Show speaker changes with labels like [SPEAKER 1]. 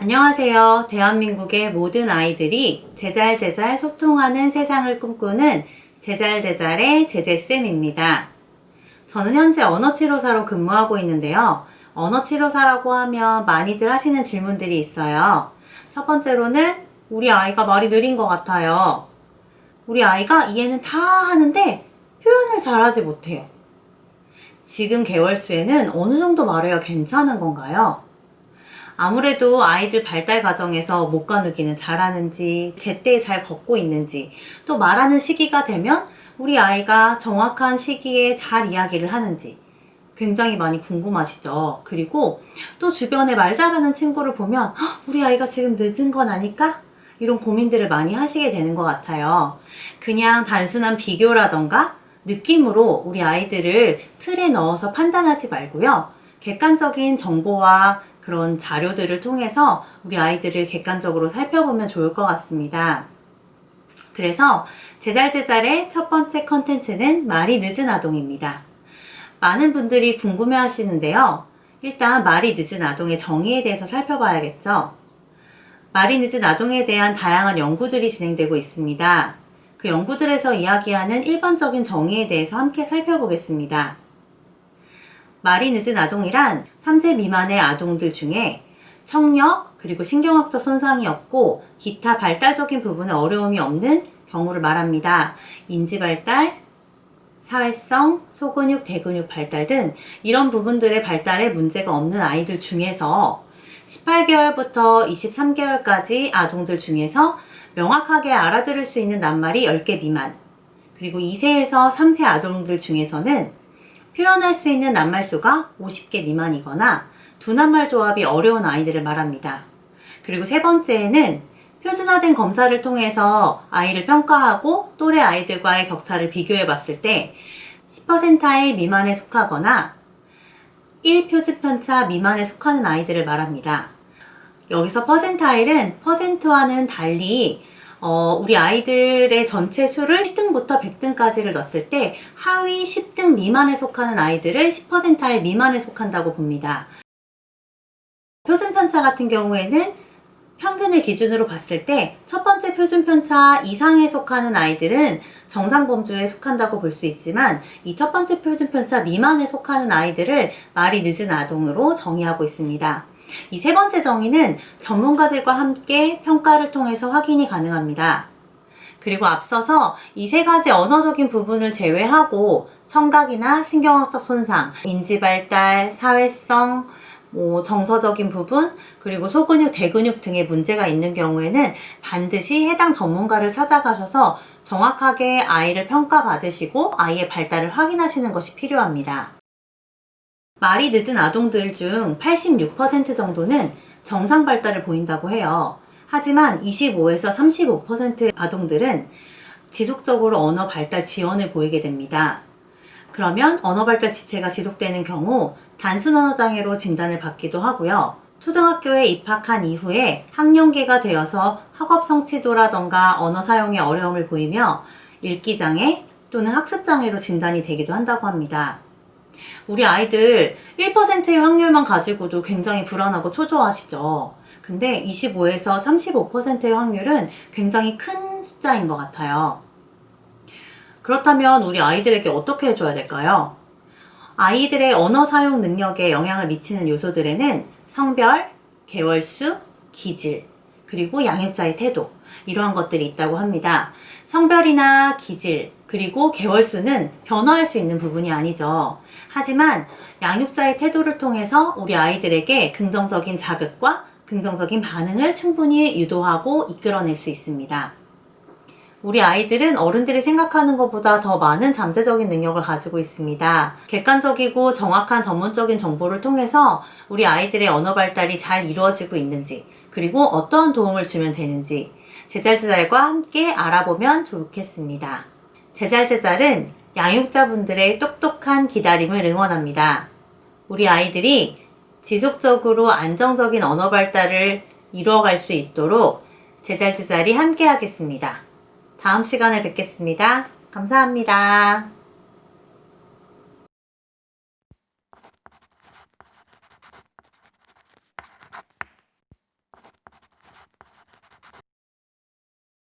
[SPEAKER 1] 안녕하세요. 대한민국의 모든 아이들이 제잘제잘 소통하는 세상을 꿈꾸는 제잘제잘의 제제쌤입니다. 저는 현재 언어치료사로 근무하고 있는데요. 언어치료사라고 하면 많이들 하시는 질문들이 있어요. 첫 번째로는 우리 아이가 말이 느린 것 같아요. 우리 아이가 이해는 다 하는데 표현을 잘하지 못해요. 지금 개월수에는 어느 정도 말해야 괜찮은 건가요? 아무래도 아이들 발달 과정에서 못 가누기는 잘하는지, 제때에 잘 걷고 있는지, 또 말하는 시기가 되면 우리 아이가 정확한 시기에 잘 이야기를 하는지 굉장히 많이 궁금하시죠? 그리고 또 주변에 말 잘하는 친구를 보면 "헉, 우리 아이가 지금 늦은 건 아닐까? 이런 고민들을 많이 하시게 되는 것 같아요. 그냥 단순한 비교라던가 느낌으로 우리 아이들을 틀에 넣어서 판단하지 말고요. 객관적인 정보와 그런 자료들을 통해서 우리 아이들을 객관적으로 살펴보면 좋을 것 같습니다. 그래서 제잘제잘의 첫 번째 컨텐츠는 말이 늦은 아동입니다. 많은 분들이 궁금해 하시는데요. 일단 말이 늦은 아동의 정의에 대해서 살펴봐야겠죠. 말이 늦은 아동에 대한 다양한 연구들이 진행되고 있습니다. 그 연구들에서 이야기하는 일반적인 정의에 대해서 함께 살펴보겠습니다. 말이 늦은 아동이란 3세 미만의 아동들 중에 청력, 그리고 신경학적 손상이 없고 기타 발달적인 부분에 어려움이 없는 경우를 말합니다. 인지 발달, 사회성, 소근육, 대근육 발달 등 이런 부분들의 발달에 문제가 없는 아이들 중에서 18개월부터 23개월까지 아동들 중에서 명확하게 알아들을 수 있는 낱말이 10개 미만, 그리고 2세에서 3세 아동들 중에서는 표현할 수 있는 낱말 수가 50개 미만이거나 두 낱말 조합이 어려운 아이들을 말합니다. 그리고 세 번째에는 표준화된 검사를 통해서 아이를 평가하고 또래 아이들과의 격차를 비교해 봤을 때 10%의 미만에 속하거나 1표준 편차 미만에 속하는 아이들을 말합니다. 여기서 퍼센타일은 퍼센트와는 달리 어, 우리 아이들의 전체 수를 1등부터 100등까지를 넣었을 때 하위 10등 미만에 속하는 아이들을 10%의 미만에 속한다고 봅니다. 표준 편차 같은 경우에는 평균을 기준으로 봤을 때 첫 번째 표준 편차 이상에 속하는 아이들은 정상 범주에 속한다고 볼 수 있지만 이 첫 번째 표준 편차 미만에 속하는 아이들을 말이 늦은 아동으로 정의하고 있습니다. 이 세 번째 정의는 전문가들과 함께 평가를 통해서 확인이 가능합니다. 그리고 앞서서 이 세 가지 언어적인 부분을 제외하고 청각이나 신경학적 손상, 인지 발달, 사회성, 뭐 정서적인 부분, 그리고 소근육, 대근육 등의 문제가 있는 경우에는 반드시 해당 전문가를 찾아가셔서 정확하게 아이를 평가받으시고 아이의 발달을 확인하시는 것이 필요합니다. 말이 늦은 아동들 중 86% 정도는 정상 발달을 보인다고 해요. 하지만 25에서 35% 아동들은 지속적으로 언어 발달 지연을 보이게 됩니다. 그러면 언어 발달 지체가 지속되는 경우 단순 언어 장애로 진단을 받기도 하고요. 초등학교에 입학한 이후에 학령기가 되어서 학업 성취도라던가 언어 사용에 어려움을 보이며 읽기 장애 또는 학습 장애로 진단이 되기도 한다고 합니다. 우리 아이들 1%의 확률만 가지고도 굉장히 불안하고 초조하시죠. 근데 25에서 35%의 확률은 굉장히 큰 숫자인 것 같아요. 그렇다면 우리 아이들에게 어떻게 해줘야 될까요? 아이들의 언어 사용 능력에 영향을 미치는 요소들에는 성별, 개월수, 기질, 그리고 양육자의 태도, 이러한 것들이 있다고 합니다. 성별이나 기질, 그리고 개월수는 변화할 수 있는 부분이 아니죠. 하지만 양육자의 태도를 통해서 우리 아이들에게 긍정적인 자극과 긍정적인 반응을 충분히 유도하고 이끌어낼 수 있습니다. 우리 아이들은 어른들이 생각하는 것보다 더 많은 잠재적인 능력을 가지고 있습니다. 객관적이고 정확한 전문적인 정보를 통해서 우리 아이들의 언어 발달이 잘 이루어지고 있는지, 그리고 어떠한 도움을 주면 되는지, 제잘제잘과 함께 알아보면 좋겠습니다. 제잘제잘은 양육자분들의 똑똑한 기다림을 응원합니다. 우리 아이들이 지속적으로 안정적인 언어 발달을 이루어갈 수 있도록 제잘제잘이 함께 하겠습니다. 다음 시간에 뵙겠습니다. 감사합니다.